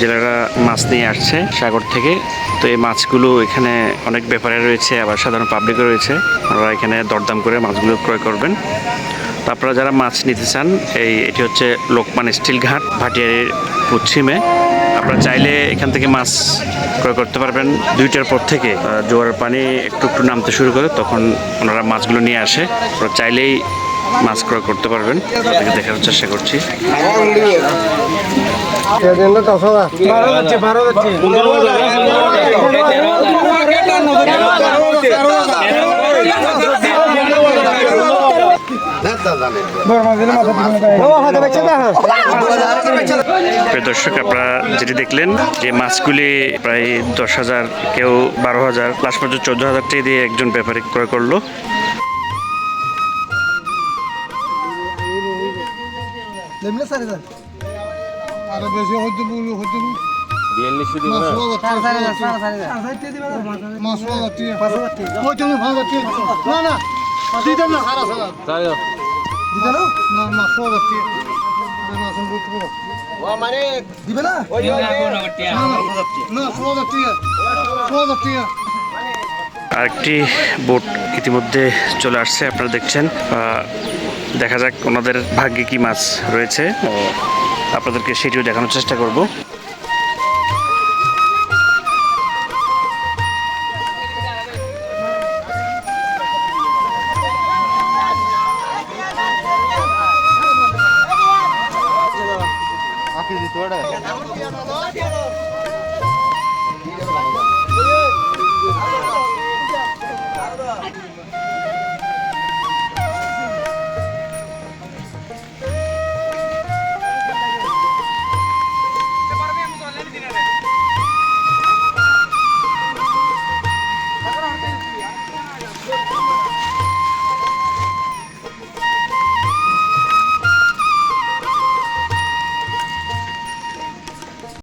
জেলেরা মাছ নিয়ে আসছে সাগর থেকে। তো এই মাছগুলো এখানে অনেক ব্যাপারে রয়েছে, আবার সাধারণ পাবলিকও রয়েছে। আপনারা এখানে দরদাম করে মাছগুলো ক্রয় করবেন। তো আপনারা যারা মাছ নিতে চান, এই এটি হচ্ছে লোকমান স্টিল ঘাট, ভাটিয়ারির পশ্চিমে। আপনারা চাইলে এখান থেকে মাছ ক্রয় করতে পারবেন দুইটার পর থেকে। জোয়ারের পানি একটু একটু নামতে শুরু করে তখন ওনারা মাছগুলো নিয়ে আসে। ওরা চাইলেই মাছ ক্রয় করতে পারবেন। আপনাদেরকে দেখানোর চেষ্টা করছি। দর্শক, আপনারা যেটি দেখলেন, যে মাছগুলি প্রায় দশ হাজার, কেউ বারো হাজার, লাস্ট পর্যন্ত চোদ্দ হাজার টাকা দিয়ে একজন ব্যাপারী ক্রয় করল। আরে বেশি হইতে বলু হইতে না? না দিতে সারা দিতে না। না আরে বুঝতে মানে দিবে না? আরেকটি বোট ইতিমধ্যে চলে আসছে আপনারা দেখছেন। দেখা যাক ওনাদের ভাগ্যে কি মাছ রয়েছে। আপনাদেরকে সেটিও দেখানোর চেষ্টা করব। আপনি